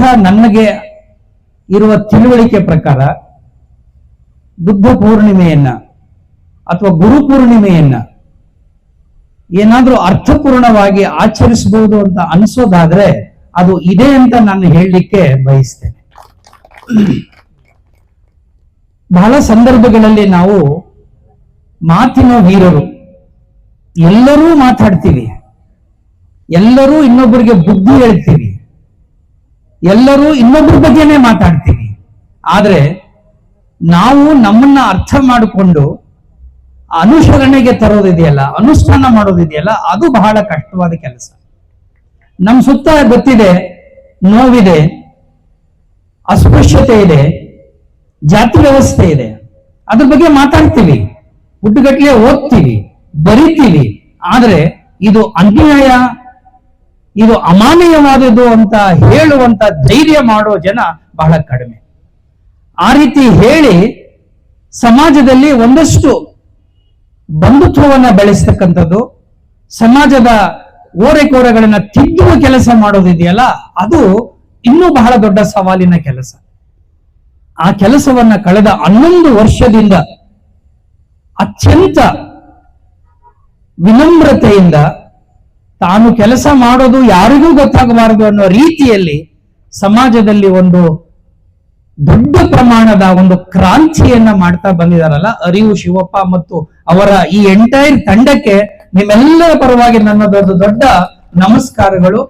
ಬಹುಶಃ ನನಗೆ ಇರುವ ತಿಳುವಳಿಕೆ ಪ್ರಕಾರ ಬುದ್ಧ ಪೂರ್ಣಿಮೆಯನ್ನ ಅಥವಾ ಗುರು ಪೂರ್ಣಿಮೆಯನ್ನ ಏನಾದರೂ ಅರ್ಥಪೂರ್ಣವಾಗಿ ಆಚರಿಸಬಹುದು ಅಂತ ಅನಿಸೋದಾದ್ರೆ ಅದು ಇದೆ ಅಂತ ನಾನು ಹೇಳಲಿಕ್ಕೆ ಬಯಸ್ತೇನೆ. ಬಹಳ ಸಂದರ್ಭಗಳಲ್ಲಿ ನಾವು ಮಾತಿನ ವೀರರು. ಎಲ್ಲರೂ ಮಾತಾಡ್ತೀವಿ. ಎಲ್ಲರೂ ಇನ್ನೊಬ್ಬರಿಗೆ ಬುದ್ಧಿ ಹೇಳ್ತೀವಿ. ಎಲ್ಲರೂ ಇನ್ನೊಬ್ಬರ ಬಗ್ಗೆನೇ ಮಾತಾಡ್ತೀವಿ. ಆದ್ರೆ ನಾವು ನಮ್ಮನ್ನ ಅರ್ಥ ಮಾಡಿಕೊಂಡು ಅನುಸರಣೆಗೆ ತರೋದಿದೆಯಲ್ಲ, ಅನುಷ್ಠಾನ ಮಾಡೋದಿದೆಯಲ್ಲ, ಅದು ಬಹಳ ಕಷ್ಟವಾದ ಕೆಲಸ. ನಮ್ಮ ಸುತ್ತ ಗೊತ್ತಿದೆ, ನೋವಿದೆ, ಅಸ್ಪೃಶ್ಯತೆ ಇದೆ, ಜಾತಿ ವ್ಯವಸ್ಥೆ ಇದೆ. ಅದ್ರ ಬಗ್ಗೆ ಮಾತಾಡ್ತೀವಿ. ಹುಟ್ಟುಗಟ್ಲೆ ಓದ್ತೀವಿ, ಬರಿತೀವಿ. ಆದ್ರೆ ಇದು ಅನ್ಯಾಯ ಇದು ಅಮಾನೀಯವಾದುದು ಅಂತ ಹೇಳುವಂತ ಧೈರ್ಯ ಮಾಡೋ ಜನ ಬಹಳ ಕಡಿಮೆ. ಆ ರೀತಿ ಹೇಳಿ ಸಮಾಜದಲ್ಲಿ ಒಂದಷ್ಟು ಬಂಧುತ್ವವನ್ನ ಬೆಳೆಸ್ತಕ್ಕಂಥದ್ದು, ಸಮಾಜದ ಓರೆಕೋರೆಗಳನ್ನ ತಿದ್ದುವ ಕೆಲಸ ಮಾಡೋದಿದೆಯಲ್ಲ, ಅದು ಇನ್ನೂ ಬಹಳ ದೊಡ್ಡ ಸವಾಲಿನ ಕೆಲಸ. ಆ ಕೆಲಸವನ್ನ ಕಳೆದ ಹನ್ನೊಂದು ವರ್ಷದಿಂದ ಅತ್ಯಂತ ವಿನಮ್ರತೆಯಿಂದ ತಾನು ಕೆಲಸ ಮಾಡೋದು ಯಾರಿಗೂ ಗೊತ್ತಾಗಬಾರದು ಅನ್ನೋ ರೀತಿಯಲ್ಲಿ ಸಮಾಜದಲ್ಲಿ ಒಂದು ದೊಡ್ಡ ಪ್ರಮಾಣದ ಒಂದು ಕ್ರಾಂತಿಯನ್ನ ಮಾಡ್ತಾ ಬಂದಿದಾರಲ್ಲ ಅರಿವು ಶಿವಪ್ಪ ಮತ್ತು ಅವರ ಈ ಎಂಟೈರ್ ತಂಡಕ್ಕೆ ನಿಮ್ಮೆಲ್ಲರ ಪರವಾಗಿ ನನ್ನದೊಂದು ದೊಡ್ಡ ನಮಸ್ಕಾರಗಳು.